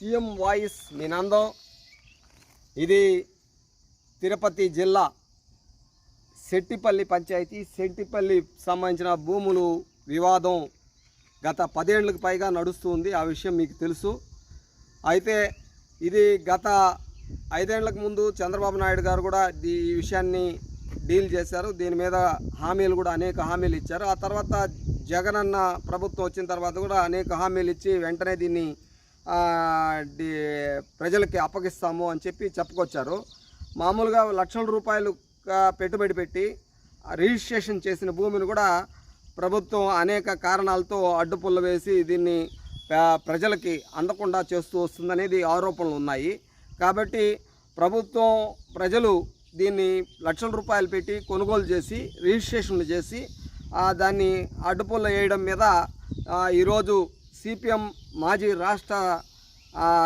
CM voice మీ నందం. ఇది తిరుపతి జిల్లా శెట్టిపల్లి పంచాయతీ. శెట్టిపల్లి సంబంధించిన భూములు వివాదం గత పదేళ్ళకు పైగా నడుస్తుంది ఆ విషయం మీకు తెలుసు. అయితే ఇది గత ఐదేళ్ళకు ముందు చంద్రబాబు నాయుడు గారు కూడా ఈ విషయాన్ని డీల్ చేశారు. దీని మీద హామీలు కూడా అనేక హామీలు ఇచ్చారు. ఆ తర్వాత జగనన్న ప్రభుత్వం వచ్చిన తర్వాత కూడా అనేక హామీలు ఇచ్చి వెంటనే దీన్ని ప్రజలకి అప్పగిస్తాము అని చెప్పి చెప్పుకొచ్చారు. మామూలుగా లక్షల రూపాయలు పెట్టుబడి పెట్టి రిజిస్ట్రేషన్ చేసిన భూమిని కూడా ప్రభుత్వం అనేక కారణాలతో అడ్డుపుల్ల వేసి దీన్ని ప్రజలకి అందకుండా చేస్తూ వస్తుందనేది ఆరోపణలు ఉన్నాయి. కాబట్టి ప్రభుత్వం ప్రజలు దీన్ని లక్షల రూపాయలు పెట్టి కొనుగోలు చేసి రిజిస్ట్రేషన్లు చేసి దాన్ని అడ్డుపుల్ల వేయడం మీద ఈరోజు సిపిఎం మాజీ రాష్ట్ర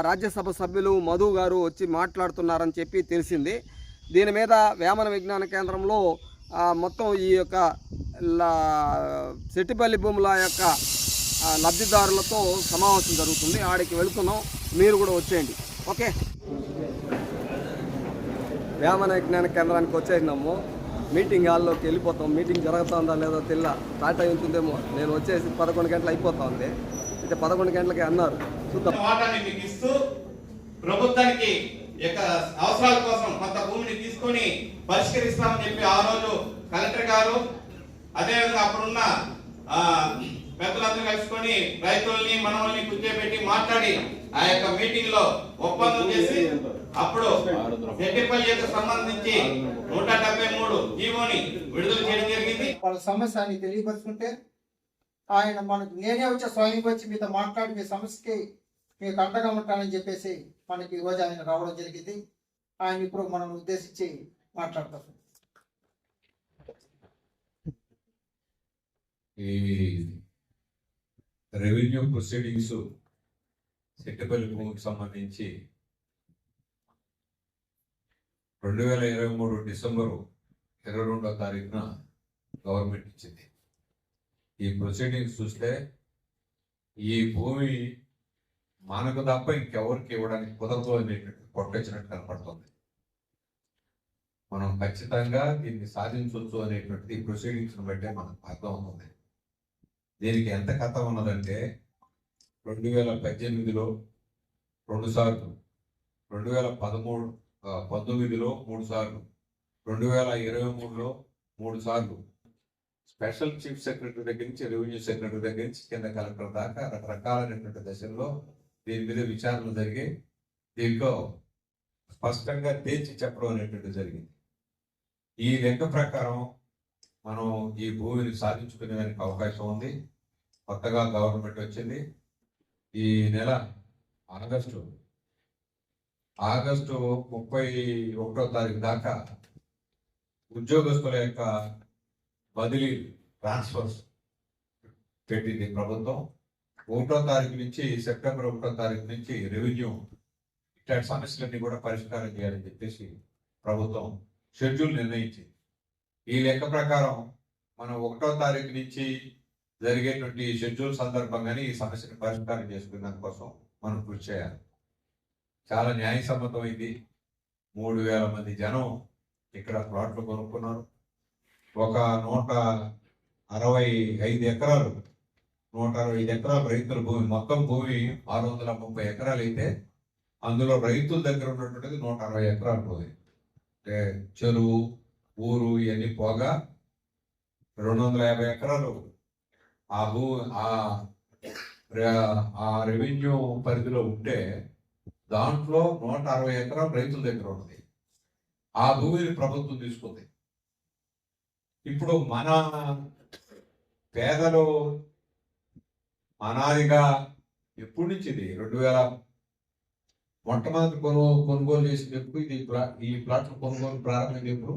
రాజ్యసభ సభ్యులు మధు గారు వచ్చి మాట్లాడుతున్నారని చెప్పి తెలిసింది. దీని మీద వేమన విజ్ఞాన కేంద్రంలో మొత్తం ఈ యొక్క లా- సెట్టిపల్లి భూముల యొక్క లబ్ధిదారులతో సమావేశం జరుగుతుంది. ఆడికి వెళుతున్నాం. మీరు కూడా వచ్చేయండి. ఓకే. వేమన విజ్ఞాన కేంద్రానికి వచ్చేసినాము. మీటింగ్ హాల్లోకి వెళ్ళిపోతాం. మీటింగ్ జరుగుతుందా లేదో తెల్ల టాటా ఉంటుందేమో. నేను వచ్చేసి పదకొండు గంటలు అయిపోతా ఉంది. అయితే పదకొండు గంటలకి అన్నారు. చూద్దాం వాటాన్ని మీకు ఇస్తూ ప్రభుత్వానికి యొక్క అవసరాల కోసం కొంత భూమిని తీసుకొని పరిష్కరిస్తామని చెప్పి ఆ రోజు కలెక్టర్ గారు అదేవిధంగా అప్పుడున్న ఆ, పెద్దలందరూ కలుసుకొని రైతుల్ని మనవల్ని కూర్చోబెట్టి మాట్లాడి ఆ యొక్క మీటింగ్లో ఒప్పందం చేసి అప్పుడు సెట్టిపల్లికి సంబంధించి నూట డెబ్బై మూడు జీవోని విడుదల చేయడం జరిగింది. వాళ్ళ సమస్య అని తెలియపరుచుకుంటే ఆయన మనకు నేనే వచ్చి స్వయం వచ్చి మీతో మాట్లాడి మీ సమస్యకి మీకు అండగా ఉంటానని చెప్పేసి మనకి ఈరోజు ఆయన రావడం జరిగింది. ఆయన ఇప్పుడు మనం ఉద్దేశించి మాట్లాడతాం ఈ రెవెన్యూ ప్రొసీడింగ్స్ సెట్టపల్లి భూమికి సంబంధించి రెండు వేల ఇరవై మూడు డిసెంబరు ఇరవై రెండో తారీఖున గవర్నమెంట్ ఇచ్చింది. ఈ ప్రొసీడింగ్స్ చూస్తే ఈ భూమి మనకు తప్ప ఇంకెవరికి ఇవ్వడానికి కుదరదు అనేటట్టు కొట్టొచ్చినట్టు కనపడుతుంది. మనం ఖచ్చితంగా దీన్ని సాధించవచ్చు అనేటువంటిది ఈ ప్రొసీడింగ్స్ బట్టే మనకు అర్థం అవుతుంది దీనికి ఎంత కథ ఉన్నదంటే రెండు వేల పద్దెనిమిదిలో రెండు సార్లు రెండు వేల పదమూడు పంతొమ్మిదిలో మూడు సార్లు రెండు వేల ఇరవై మూడులో మూడు సార్లు స్పెషల్ చీఫ్ సెక్రటరీ దగ్గర నుంచి రెవెన్యూ సెక్రటరీ దగ్గర నుంచి కింద కలెక్టర్ దాకా రకరకాలైనటువంటి దశల్లో దీని మీద విచారణలు జరిగి దీంట్లో స్పష్టంగా తేల్చి చెప్పడం అనేటువంటి జరిగింది. ఈ లెక్క ప్రకారం మనం ఈ భూమిని సాధించుకునే దానికి అవకాశం ఉంది. కొత్తగా గవర్నమెంట్ వచ్చింది. ఈ నెల ఆగస్టు ఆగస్టు ముప్పై ఒకటో తారీఖు దాకా ఉద్యోగస్తుల యొక్క బదిలీ ట్రాన్స్ఫర్స్ పెట్టింది ప్రభుత్వం. ఒకటో తారీఖు నుంచి సెప్టెంబర్ ఒకటో తారీఖు నుంచి రెవెన్యూ ఇట్లాంటి సమస్యలన్నీ కూడా పరిష్కారం చేయాలని చెప్పేసి ప్రభుత్వం షెడ్యూల్ నిర్ణయించింది. ఈ లెక్క ప్రకారం మనం ఒకటో తారీఖు నుంచి జరిగేటువంటి షెడ్యూల్ సందర్భంగానే ఈ సమస్యను పరిష్కారం చేసుకునే దానికోసం మనం కృషి చేయాలి. చాలా న్యాయసమ్మతమైంది. మూడు వేల మంది జనం ఇక్కడ ప్లాట్లు కొనుక్కున్నారు. ఒక నూట అరవై ఐదు ఎకరాలు నూట అరవై ఐదు ఎకరాలు రైతుల భూమి మొత్తం భూమి ఆరు వందల ముప్పై ఎకరాలు అయితే అందులో రైతుల దగ్గర ఉన్నటువంటిది నూట అరవై ఎకరాలు భూమి అంటే చెరువు ఊరు ఇవన్నీ పోగా రెండు వందల యాభై ఎకరాలు. ఆ భూ ఆ ఆ రెవెన్యూ పరిధిలో ఉంటే దాంట్లో నూట అరవై ఎకరాలు రైతుల దగ్గర ఉన్నది. ఆ భూమిని ప్రభుత్వం తీసుకుంది. ఇప్పుడు మన పేదలు అనాదిగా ఎప్పటి నుంచి ఇది? రెండు వేల మొట్టమొదటి కొను కొనుగోలు చేసింది ఎప్పుడు? ఇది ఈ ప్లాట్ కొనుగోలు ప్రారంభమైంది ఎప్పుడు?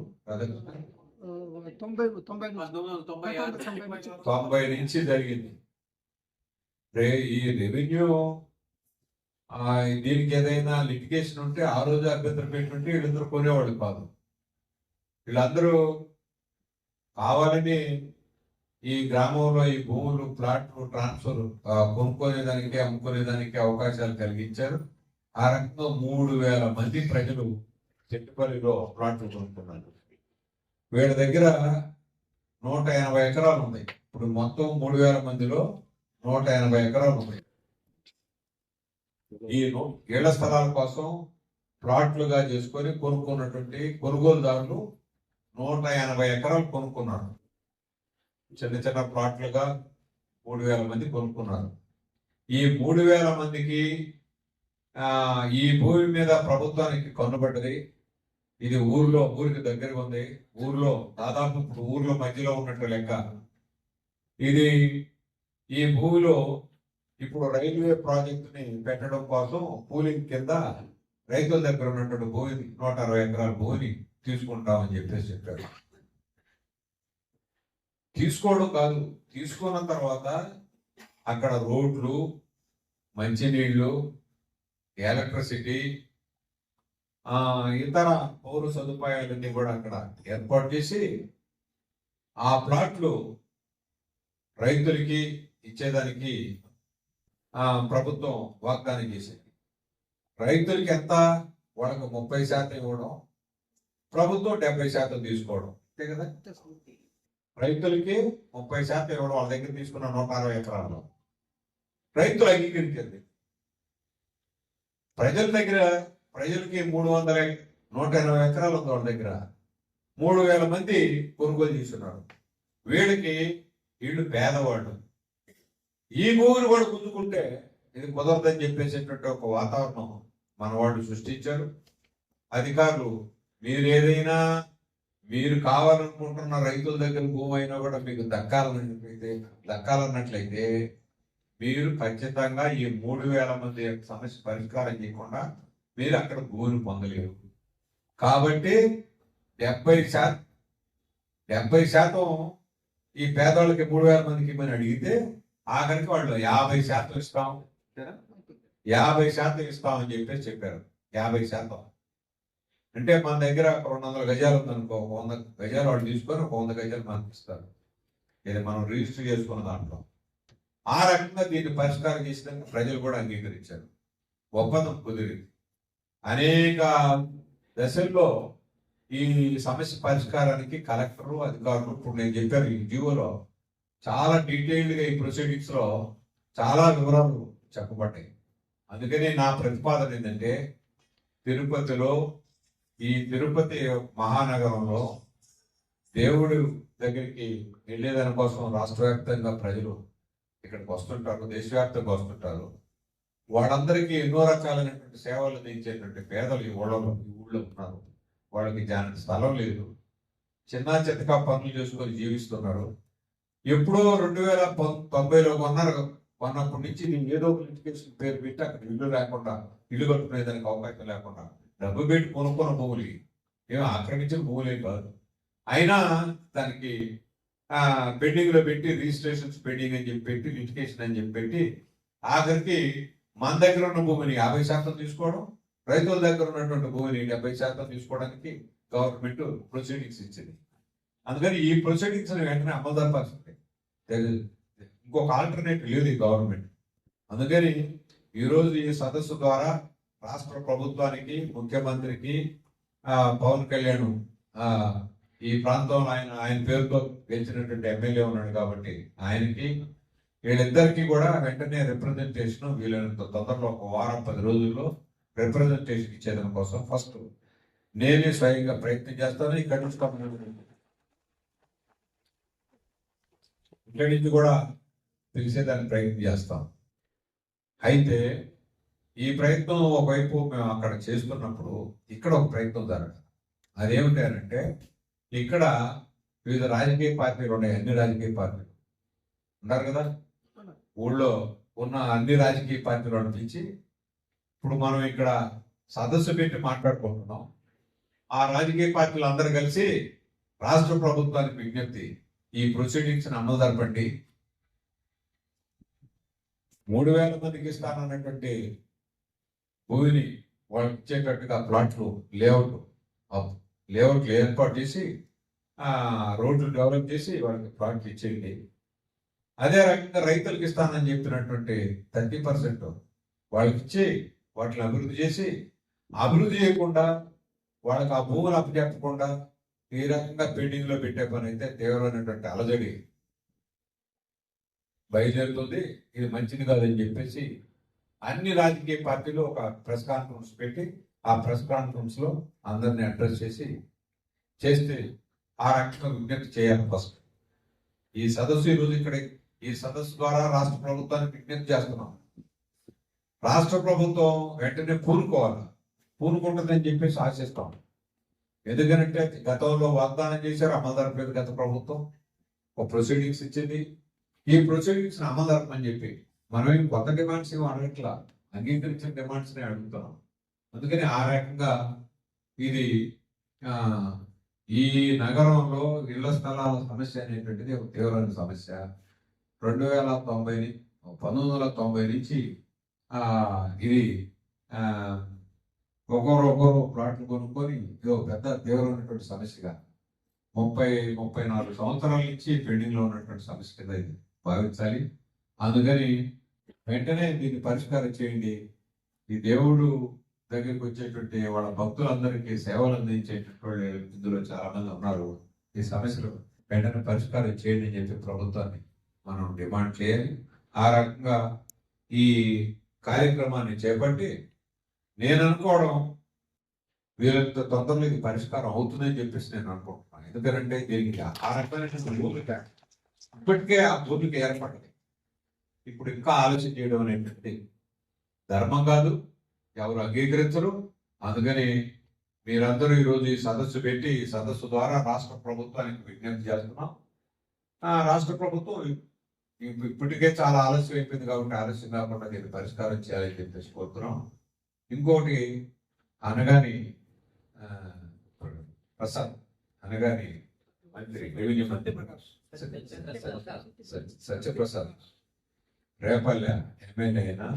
తొంభై తొంభై తొంభై నుంచి జరిగింది. రే ఈ రెవెన్యూ దీనికి ఏదైనా లిటిగేషన్ ఉంటే ఆ రోజు అభ్యంతరం పెట్టుంటే వీళ్ళందరూ కొనేవాళ్ళు కాదు. వీళ్ళందరూ కావాలని ఈ గ్రామంలో ఈ భూములు ప్లాట్లు ట్రాన్స్ఫర్ కొనుక్కునేదానికి అమ్ముకునేదానికి అవకాశాలు కలిగించారు. ఆ రకంగా మూడు వేల మంది ప్రజలు చెట్టుపల్లిలో ప్లాట్లు కొనుక్కున్నారు. వీళ్ళ దగ్గర నూట ఎనభై ఎకరాలు ఉన్నాయి. ఇప్పుడు మొత్తం మూడు వేల మందిలో నూట ఎనభై ఎకరాలు ఉన్నాయి. ఈ ను- ఇళ్ళ స్థలాల కోసం ప్లాట్లుగా చేసుకొని కొనుక్కున్నటువంటి కొనుగోలుదారులు నూట ఎనభై ఎకరాలు కొనుక్కున్నారు. చిన్న చిన్న ప్లాట్లుగా మూడు వేల మంది కొనుక్కున్నారు. ఈ మూడు వేల మందికి ఈ భూమి మీద ప్రభుత్వానికి కన్నుబడ్డది. ఇది ఊర్లో ఊరికి దగ్గరగా ఉంది. ఊర్లో దాదాపు ఇప్పుడు ఊర్లో మధ్యలో ఉన్నట్టు లెక్క. ఇది ఈ భూమిలో ఇప్పుడు రైల్వే ప్రాజెక్టుని పెట్టడం కోసం కూలింగ్ కింద రైతుల దగ్గర ఉన్నటువంటి భూమిని నూట అరవై ఎకరాల భూమిని తీసుకుంటామని చెప్పేసి చెప్పారు. తీసుకోవడం కాదు తీసుకున్న తర్వాత అక్కడ రోడ్లు మంచినీళ్ళు ఎలక్ట్రిసిటీ ఇతర పౌర సదుపాయాలన్నీ కూడా అక్కడ ఏర్పాటు చేసి ఆ ప్లాట్లు రైతులకి ఇచ్చేదానికి ప్రభుత్వం వాగ్దానం చేసింది. రైతులకి ఎంత? వాళ్ళకు ముప్పై శాతం ఇవ్వడం ప్రభుత్వం డెబ్బై శాతం తీసుకోవడం. అంతే కదా? రైతులకి ముప్పై శాతం ఇవ్వడం వాళ్ళ దగ్గర తీసుకున్న నూట అరవై ఎకరాల్లో. రైతులు అంగీకరించింది ప్రజల దగ్గర ప్రజలకి మూడు వందల నూట ఎనభై ఎకరాలు ఉంది వాళ్ళ దగ్గర. మూడు వేల మంది కొనుగోలు చేస్తున్నారు. వీడికి వీళ్ళు పేదవాళ్ళు. ఈ భూమిని కూడా గుంజుకుంటే ఇది కుదరదని చెప్పేసేటువంటి ఒక వాతావరణం మన వాళ్ళు సృష్టించారు. అధికారులు మీరు ఏదైనా మీరు కావాలనుకుంటున్న రైతుల దగ్గర భూమి అయినా కూడా మీకు దక్కాలన్నట్లయితే దక్కాలన్నట్లయితే మీరు ఖచ్చితంగా ఈ మూడు వేల మంది యొక్క సమస్య పరిష్కారం చేయకుండా మీరు అక్కడ భూమిని పొందలేరు. కాబట్టి డెబ్బై శాతం డెబ్బై శాతం ఈ పేదవాళ్ళకి మూడు వేల మందికి ఇమ్మని అడిగితే ఆఖరికి వాళ్ళు యాభై శాతం ఇస్తాం. యాభై శాతం ఇస్తామని చెప్పేసి చెప్పారు. యాభై శాతం. అంటే మన దగ్గర రెండు వందల గజాలు ఉందనుకో ఒక వంద గజాలు వాళ్ళు తీసుకొని ఒక వంద గజాలు మనకి ఇస్తారు. ఇది మనం రిజిస్టర్ చేసుకున్న దాంట్లో. ఆ రకంగా దీన్ని పరిష్కారం చేసినాక ప్రజలు కూడా అంగీకరించారు. ఒప్పందం కుదిరింది. అనేక దశల్లో ఈ సమస్య పరిష్కారానికి కలెక్టరు అధికారులు ఇప్పుడు నేను చెప్పాను ఈ జీవోలో చాలా డీటెయిల్డ్గా ఈ ప్రొసీడింగ్స్లో చాలా వివరాలు చెప్పబడ్డాయి. అందుకని నా ప్రతిపాదన ఏంటంటే తిరుపతిలో ఈ తిరుపతి మహానగరంలో దేవుడు దగ్గరికి వెళ్ళేదాని కోసం రాష్ట్ర వ్యాప్తంగా ప్రజలు ఇక్కడికి వస్తుంటారు దేశవ్యాప్తంగా వస్తుంటారు. వాళ్ళందరికీ ఎన్నో రకాలైనటువంటి సేవలు అందించేటువంటి పేదలు ఈ ఊళ్ళలో ఈ ఊళ్ళో ఉన్నారు. వాళ్ళకి జానికి స్థలం లేదు. చిన్న చితకా పనులు చేసుకొని జీవిస్తున్నారు. ఎప్పుడో రెండు వేల పం- తొంభైలో కొన్నారు. కొన్నప్పటి నుంచి నేను ఏదో ఒక లిటికేషన్ పేరు పెట్టి అక్కడ ఇల్లు లేకుండా ఇల్లు కట్టుకునేదానికి అవకాశం లేకుండా డబ్బు పెట్టి కొనుక్కున్న భూములు ఏమో ఆక్రమించిన భూములే కాదు. అయినా దానికి పెండింగ్లో పెట్టి రిజిస్ట్రేషన్స్ పెండింగ్ అని చెప్పి పెట్టి లిటికేషన్ అని చెప్పి పెట్టి ఆఖరికి మన దగ్గర ఉన్న భూమిని యాభై శాతం తీసుకోవడం రైతుల దగ్గర ఉన్నటువంటి భూమిని డెబ్బై శాతం తీసుకోవడానికి గవర్నమెంట్ ప్రొసీడింగ్స్ ఇచ్చింది. అందుకని ఈ ప్రొసీడింగ్స్ వెంటనే అమలు జరపాల్సింది. ఇంకొక ఆల్టర్నేటివ్ లేదు ఈ గవర్నమెంట్. అందుకని ఈరోజు ఈ సదస్సు ద్వారా రాష్ట్ర ప్రభుత్వానికి ముఖ్యమంత్రికి పవన్ కళ్యాణ్ ఈ ప్రాంతంలో ఆయన ఆయన పేరుతో గెలిచినటువంటి ఎమ్మెల్యే ఉన్నాడు కాబట్టి ఆయనకి వీళ్ళిద్దరికీ కూడా వెంటనే రిప్రజెంటేషన్ వీలైనంత తొందరలో ఒక వారం పది రోజుల్లో రిప్రజెంటేషన్ ఇచ్చేదాని కోసం ఫస్ట్ నేనే స్వయంగా ప్రయత్నం చేస్తాను ఇక్కడ నుంచి ఇక్కడి నుంచి కూడా తెలిసేదానికి ప్రయత్నం చేస్తాం అయితే ఈ ప్రయత్నం ఒకవైపు మేము అక్కడ చేస్తున్నప్పుడు ఇక్కడ ఒక ప్రయత్నం జరగదు అదేమిటి అంటే ఇక్కడ వివిధ రాజకీయ పార్టీలు ఉన్నాయి అన్ని రాజకీయ పార్టీలు. ఉన్నారు కదా? ఊళ్ళో ఉన్న అన్ని రాజకీయ పార్టీలు అనిపించి ఇప్పుడు మనం ఇక్కడ సదస్సు పెట్టి మాట్లాడుకుంటున్నాం. ఆ రాజకీయ పార్టీలు అందరూ కలిసి రాష్ట్ర ప్రభుత్వానికి విజ్ఞప్తి ఈ ప్రొసీడింగ్స్ని అమలు జరపండి. మూడు వేల మందికి ఇస్తానన్నటువంటి భూమిని వాళ్ళకి ఇచ్చేటట్టుగా ప్లాట్లు లేఅవుట్ లేఅవుట్లు ఏర్పాటు చేసి రోడ్లు డెవలప్ చేసి వాళ్ళకి ప్లాట్లు ఇచ్చేయండి. అదే రకంగా రైతులకు ఇస్తానని చెప్తున్నటువంటి థర్టీ పర్సెంట్ వాళ్ళకి ఇచ్చి వాటిని అభివృద్ధి చేసి అభివృద్ధి చేయకుండా వాళ్ళకి ఆ భూములు అప్పచెప్పకుండా ఈ రకంగా పెండింగ్లో పెట్టే పని అయితే తీవ్రమైనటువంటి అలజడి. బయలుదేరుతుంది ఇది మంచిది కాదని చెప్పేసి అన్ని రాజకీయ పార్టీలు ఒక ప్రెస్ కాన్ఫరెన్స్ పెట్టి ఆ ప్రెస్ కాన్ఫరెన్స్లో అందరిని అడ్రస్ చేసి చేస్తే ఆ రకంగా విజ్ఞప్తి చేయాలి ఫస్ట్. ఈ సదస్సు ఈరోజు ఇక్కడ ఈ సదస్సు ద్వారా రాష్ట్ర ప్రభుత్వానికి విజ్ఞప్తి చేస్తున్నాం. రాష్ట్ర ప్రభుత్వం వెంటనే పూనుకోవాలి. పూనుకుంటుందని చెప్పేసి ఆశిస్తాం. ఎందుకంటే గతంలో వాగ్దానం చేశారు అమలు జరపలేదు గత ప్రభుత్వం. ఒక ప్రొసీడింగ్స్ ఇచ్చింది. ఈ ప్రొసీడింగ్స్ అమలు జరపమని చెప్పి మనం ఏం కొత్త డిమాండ్స్ ఏమి అడగట్లా? అంగీకరించిన డిమాండ్స్ని అడుగుతున్నాం. అందుకని ఆ రకంగా ఇది ఈ నగరంలో ఇళ్ళ స్థలాల సమస్య అనేటువంటిది ఒక తీవ్రమైన సమస్య. రెండు వేల తొంభై పంతొమ్మిది వందల తొంభై నుంచి ఇది ఆ ఒక్కొరు ఒక్కొరు ప్లాట్లు కొనుక్కొని ఇది ఒక పెద్ద తీవ్రమైనటువంటి సమస్యగా ముప్పై ముప్పై నాలుగు సంవత్సరాల నుంచి పెండింగ్లో ఉన్నటువంటి సమస్య కింద ఇది భావించాలి. అందుకని వెంటనే దీన్ని పరిష్కారం చేయండి. ఈ దేవుడు దగ్గరికి వచ్చేటువంటి వాళ్ళ భక్తులందరికీ సేవలు అందించేటటువంటి ఇందులో చాలా మంది ఉన్నారు. ఈ సమస్యలు వెంటనే పరిష్కారం చేయండి అని చెప్పి ప్రభుత్వాన్ని మనం డిమాండ్ చేయాలి. ఆ రకంగా ఈ కార్యక్రమాన్ని చేపట్టి నేను అనుకోవడం వీళ్ళంత తొందరలో ఇది పరిష్కారం అవుతుందని చెప్పేసి నేను అనుకుంటున్నాను. ఎందుకంటే దీనికి ఆ రకమైన భూమిక ఇప్పటికే ఆ భూమిక ఏర్పడింది. ఇప్పుడు ఇంకా ఆలోచన చేయడం అనేటువంటి ధర్మం కాదు ఎవరు అంగీకరించరు. అందుకని మీరందరూ ఈరోజు ఈ సదస్సు పెట్టి ఈ సదస్సు ద్వారా రాష్ట్ర ప్రభుత్వానికి విజ్ఞప్తి చేస్తున్నాం. రాష్ట్ర ప్రభుత్వం ఇప్- ఇప్పటికే చాలా ఆలస్యం అయిపోయింది కాబట్టి ఆలస్యం కాకుండా దీన్ని పరిష్కారం చేయాలని చెప్పేసి కోరుతున్నాం. ఇంకోటి అనగాని ప్రసాద్ అనగాని మంత్రి రెవెన్యూ మంత్రి సత్య- సత్యప్రసాద్. రేపల్లె ఎమ్మెల్యే అయినా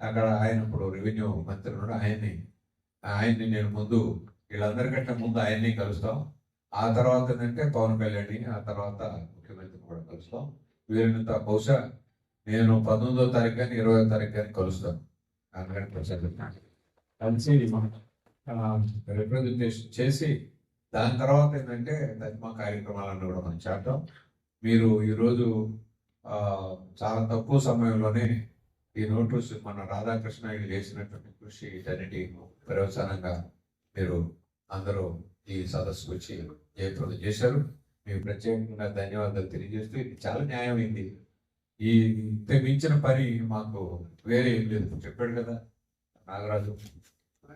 అక్కడ ఆయన ఇప్పుడు రెవెన్యూ మంత్రి ఉన్నాడు. ఆయన్ని ఆయన్ని నేను ముందు వీళ్ళందరికంటే ముందు ఆయన్ని కలుస్తాం. ఆ తర్వాత ఏంటంటే పవన్ కళ్యాణ్ ఆ తర్వాత ముఖ్యమంత్రిని కూడా కలుస్తాం. వీరినంత బహుశా నేను పంతొమ్మిదో తారీఖు కానీ ఇరవై తారీఖు కానీ కలుస్తాను అందుకని ప్రసాద్ కలిసి రిప్రజెంటేషన్ చేసి దాని తర్వాత ఏంటంటే దత్మా కార్యక్రమాలన్నీ కూడా మనం చేద్దాం. మీరు ఈరోజు చాలా తక్కువ సమయంలోనే ఈ నోటీస్ మన రాధాకృష్ణ చేసినటువంటి కృషి ఇటన్నిటి ప్రవచనంగా మీరు అందరూ ఈ సదస్సుకు వచ్చి జయప్రదం చేశారు. మీకు ప్రత్యేకంగా ధన్యవాదాలు తెలియజేస్తూ ఇది చాలా న్యాయమైంది. ఈ ఇంత మించిన పని మాకు వేరే ఏం లేదు. చెప్పాడు కదా నాగరాజు.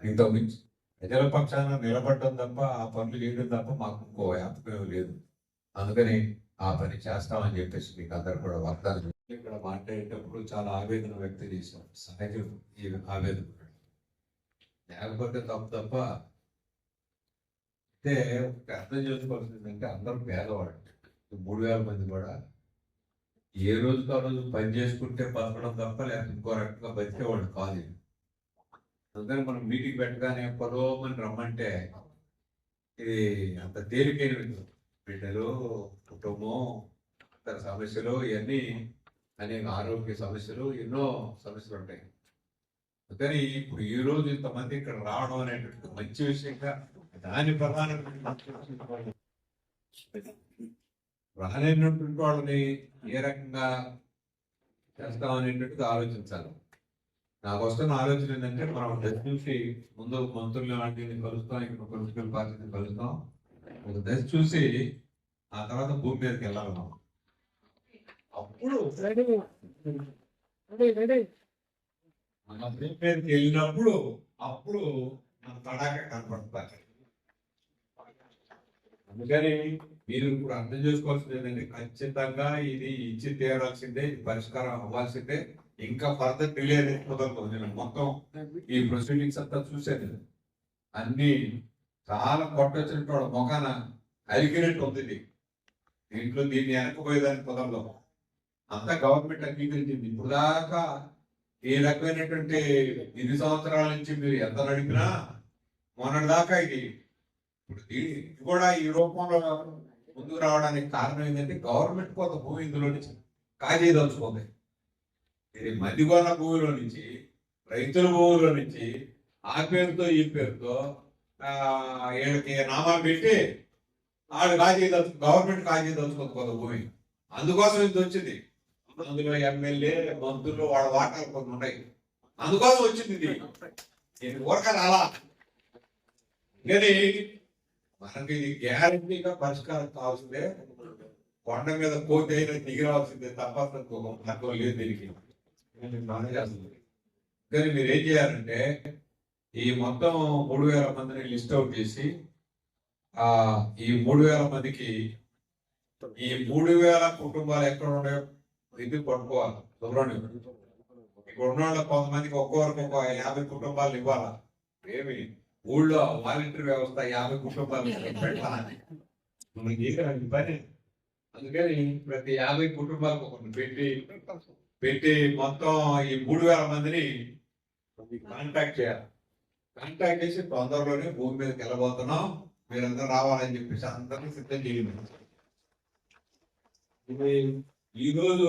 ఇంత మించి ప్రజల పక్షాన నిలబడటం తప్ప ఆ పనులు చేయడం తప్ప మాకు ఇంకో వ్యాపకం లేదు. అందుకని ఆ పని చేస్తామని చెప్పేసి మీకు అందరు కూడా వాగ్దానం ఇక్కడ మాట్లాడేటప్పుడు చాలా ఆవేదన వ్యక్తం చేశారు. సహజం. ఈ ఆవేదన. లేకపోతే తప్పు తప్ప. అయితే ఒకటి అర్థం చేసుకోవాల్సింది అంటే అందరూ పేదవాళ్ళు. మూడు వేల మంది కూడా ఏ రోజుకి ఆ రోజు పని చేసుకుంటే బతకడం తప్ప లేకపోతే ఇంకో రకంగా బతికేవాళ్ళు కాదు అందుకని మనం మీటింగ్ పెట్టగానే పొలవమని రమ్మంటే ఇది అంత తేలికైన బిడ్డలు కుటుంబం ఇతర సమస్యలు ఇవన్నీ అనేక ఆరోగ్య సమస్యలు ఎన్నో సమస్యలు ఉంటాయి. కానీ ఇప్పుడు ఈ రోజు ఇంతమంది ఇక్కడ రావడం అనేటువంటి మంచి విషయంగా దాని ప్రధానమైన రాలేనటువంటి వాళ్ళని ఏ రకంగా చేస్తాం అనేటువంటిది ఆలోచించాలి. నాకు వస్తున్న ఆలోచన ఏంటంటే మనం దశ నుంచి ముందు మంత్రులు లాంటివి కలుస్తాం ఇక్కడ పొలిటికల్ పార్టీని కలుస్తాం. ఒక దశ చూసి ఆ తర్వాత భూమి మీదకి వెళ్ళాలి మనం అప్పుడు మన భూమి మీదకి వెళ్ళినప్పుడు అప్పుడు మన తడాక కనపడుతుంది. అందుకని మీరు ఇప్పుడు అర్థం చేసుకోవాల్సింది ఏంటంటే ఖచ్చితంగా ఇది ఇచ్చి తీరాల్సిందే ఇది పరిష్కారం అవ్వాల్సిందే. ఇంకా ఫర్దర్ డిలే అనేది కుదరదు. నేను మొత్తం ఈ ప్రొసీడింగ్స్ అంతా చూశాను. అన్ని చాలా కొట్టొచ్చినట్టు వాడు మొఖాన అలిగినట్టు ఉంది దీంట్లో దీన్ని వెనకపోయేదానికి కుదరదు. అంతా గవర్నమెంట్ అంగీకరించింది. ఇప్పుడు దాకా ఏ రకమైనటువంటి ఇన్ని సంవత్సరాల నుంచి మీరు ఎంత నడిపినా మొన్నటి దాకా ఇది. ఇప్పుడు ఇది కూడా ఈ రూపంలో ముందుకు రావడానికి కారణం ఏంటంటే గవర్నమెంట్ కొంత భూమి ఇందులో నుంచి కాజేయదలుచుకుంది. ఇది మధ్యగోళ భూమిలో నుంచి రైతుల భూమిలో నుంచి ఆ పేరుతో ఈ పేరుతో వీళ్ళకి నామాలు పెట్టి వాళ్ళు కాజీ దలుచు గవర్నమెంట్ కాజీ దలుచుకోదు కొంత భూమి. అందుకోసం ఇది వచ్చింది. అందులో ఎమ్మెల్యే మంత్రులు వాళ్ళ వాటాలు కొన్ని ఉన్నాయి. అందుకోసం వచ్చింది ఇది. ఇది ఊరక రాలా. కానీ మనకి ఇది గ్యారంటీగా పరిష్కారం కావాల్సిందే. కొండ మీద కోతి అయినా దిగి రావాల్సిందే తప్ప అసలు లేదు దీనికి. చేస్తుంది. కానీ మీరు ఏం చేయాలంటే ఈ మొత్తం మూడు వేల మందిని లిస్ట్ అవుట్ చేసి ఆ ఈ మూడు వేల మందికి ఈ మూడు వేల కుటుంబాలు ఎక్కడ ఉండే ఇది పట్టుకోవాలి సుబ్రహ్మణ్యం ఇక్కడ ఉన్న వాళ్ళ కొంతమందికి ఒక్కొక్కరికి ఒక యాభై కుటుంబాలు ఇవ్వాలా? ఏమి? ఊళ్ళో వాలంటీర్ వ్యవస్థ యాభై కుటుంబాలు పెట్టాలని. పని అందుకని ప్రతి యాభై కుటుంబాలకు ఒకరిని పెట్టి పెట్టి మొత్తం ఈ మూడు వేల మందిని కాంటాక్ట్ చేయాలి. కాంటాక్ట్ చేసి తొందరలోనే భూమి మీదకి వెళ్ళబోతున్నాం. మీరందరూ రావాలని చెప్పేసి అందరినీ సిద్ధం చేయండి. ఇది ఈ రోజు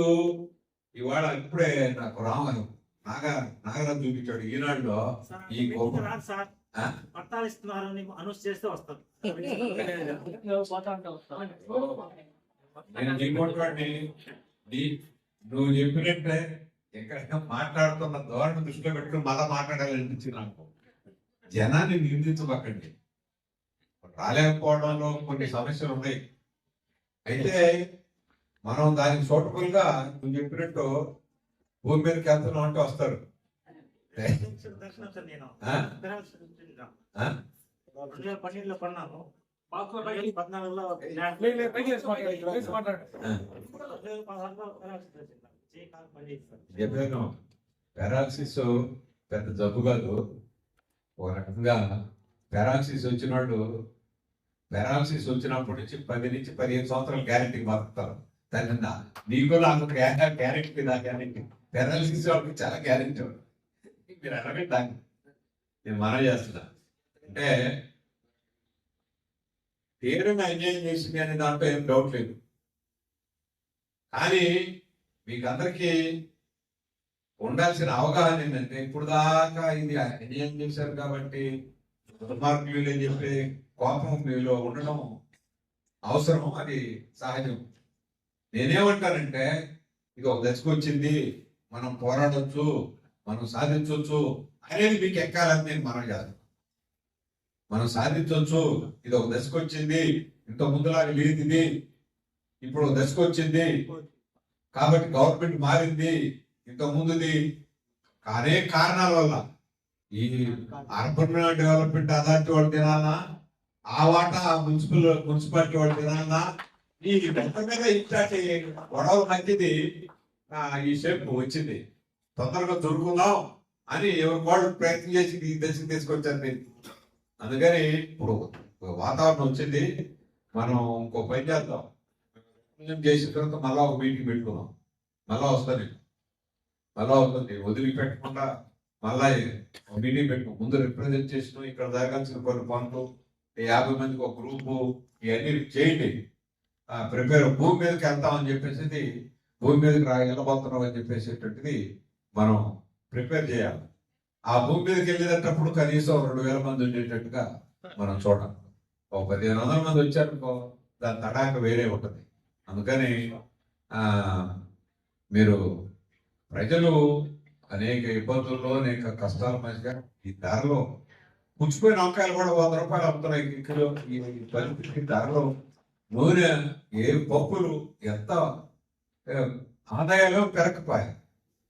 ఇవాళ ఇప్పుడే నాకు రామను నాగ నాగరాజు చూపించాడు. ఈనాడులో ఈ? పట్టాలు ఇస్తున్నారు అనౌన్స్ చేస్తే నేను చెప్పినటువంటి నువ్వు చెప్పినట్టే ఎక్కడైనా మాట్లాడుతున్న ధోరణి దృష్టిలో పెట్టుకుని మళ్ళా మాట్లాడాలనిపించింది నాకు. జనాన్ని నిందించబక్కండి రాలేకపోవడంలో కొన్ని సమస్యలు ఉన్నాయి. అయితే మనం దానికి సూటబుల్గా నువ్వు చెప్పినట్టు భూమి మీదకి వెళ్తున్నాం అంటే వస్తారు. పన్నెండులో కొన్నాను. చెప్పాను. పెరాలసిస్ పెద్ద జబ్బు కాదు. ఒక రకంగా పెరాలసిస్ వచ్చిన పెరాలసిస్ వచ్చినప్పటి నుంచి పది నుంచి పదిహేను సంవత్సరాలు గ్యారెంటీ బతుకుతారు దాని నా- నీకు నాకు గ్యారెంటీ నా గ్యారెంటీ పెరాలసిస్ వాళ్ళకి చాలా గ్యారెంటీ మీరు అడగండి దాన్ని నేను మనం చేస్తున్నా. అంటే తీవ్రంగా అన్యాయం చేసింది అనే దాంట్లో ఏం డౌట్ లేదు. కానీ మీకు అందరికీ ఉండాల్సిన అవగాహన ఏంటంటే ఇప్పుడు దాకా ఇది అన్యాయం చేశారు కాబట్టి దుర్మార్గులు అని చెప్పి కోపం మీలో ఉండడం అవసరం అది సహజం. నేనేమంటానంటే ఇది ఒక దశకు వచ్చింది మనం పోరాడొచ్చు మనం సాధించవచ్చు అనేది మీకు ఎక్కాలని నేను మనం కాదు. మనం సాధించవచ్చు ఇది ఒక దశకు వచ్చింది ఇంత ముందులాగా లేదు ఇది ఇప్పుడు ఒక దశకు వచ్చింది కాబట్టి గవర్నమెంట్ మారింది ఇంతకుముందుది ముందుది అనేక కారణాల వల్ల ఈ అర్బన్ డెవలప్మెంట్ అథారిటీ వాళ్ళు తినాలన్నా ఆ వాటా మున్సిపల్ మున్సిపాలిటీ వాళ్ళు తినాలన్నా ఈ మొత్తం మీద ఇట్లాంటి గొడవ మంచిది ఈ షేప్ వచ్చింది. తొందరగా దొరుకుందాం అని ఎవరి వాళ్ళు ప్రయత్నం చేసి ఈ దశకు తీసుకొచ్చారు మీరు. అందుకని ఇప్పుడు వాతావరణం వచ్చింది మనం ఇంకో పని చేద్దాం. కొంచెం చేసిన తర్వాత మళ్ళా ఒక మీటింగ్ పెట్టుకుందాం. మళ్ళా నేను. మళ్ళా వదిలి వదిలిపెట్టకుండా మళ్ళా మీటింగ్ పెట్టుకో. ముందు రిప్రజెంటేషన్ ఇక్కడ జరగాల్సిన కొన్ని పనులు యాభై మందికి ఒక గ్రూపు ఇవన్నీ చేయండి. ప్రిపేర్ భూమి మీదకి వెళ్తామని చెప్పేసి భూమి మీదకి రా వెళ్ళబోతున్నాం అని చెప్పేసేటువంటిది మనం ప్రిపేర్ చేయాలి. ఆ భూమి మీదకి వెళ్ళేటప్పుడు కనీసం రెండు వేల మంది ఉండేటట్టుగా మనం చూడాలి. ఒక పదిహేను వందల మంది వచ్చారనుకో దాని తడాక వేరే ఉంటుంది. అందుకని మీరు ప్రజలు అనేక ఇబ్బందుల్లో అనేక కష్టాల మధ్య ఈ ధరలో పుచ్చిపోయిన వంకాయలు కూడా వంద రూపాయలు అమ్ముతున్నాయి. కిలో ఈ పరిస్థితి ధరలో నూనె ఏ పప్పులు ఎంత ఆదాయాలు పెరగకపోయా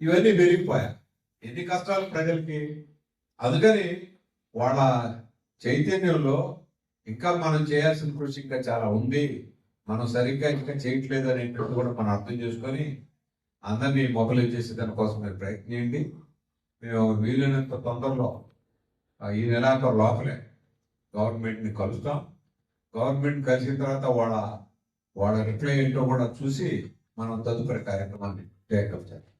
ఇవన్నీ పెరిగిపోయా ఎన్ని కష్టాలు ప్రజలకి? అందుకని వాళ్ళ చైతన్యంలో ఇంకా మనం చేయాల్సిన కృషి ఇంకా చాలా ఉంది. మనం సరిగ్గా ఇంకా చేయట్లేదు అనేటువంటి కూడా మనం అర్థం చేసుకొని అందరినీ మొబైలైజ్ చేసే దానికోసం మీరు ప్రయత్నించండి. మేము వీలైనంత తొందరలో ఈ నెలాఖరు లోపలే గవర్నమెంట్ని కలుస్తాం. గవర్నమెంట్ కలిసిన తర్వాత వాళ్ళ వాళ్ళ రిప్లై ఏంటో కూడా చూసి మనం తదుపరి కార్యక్రమాన్ని టేకప్ చేద్దాం.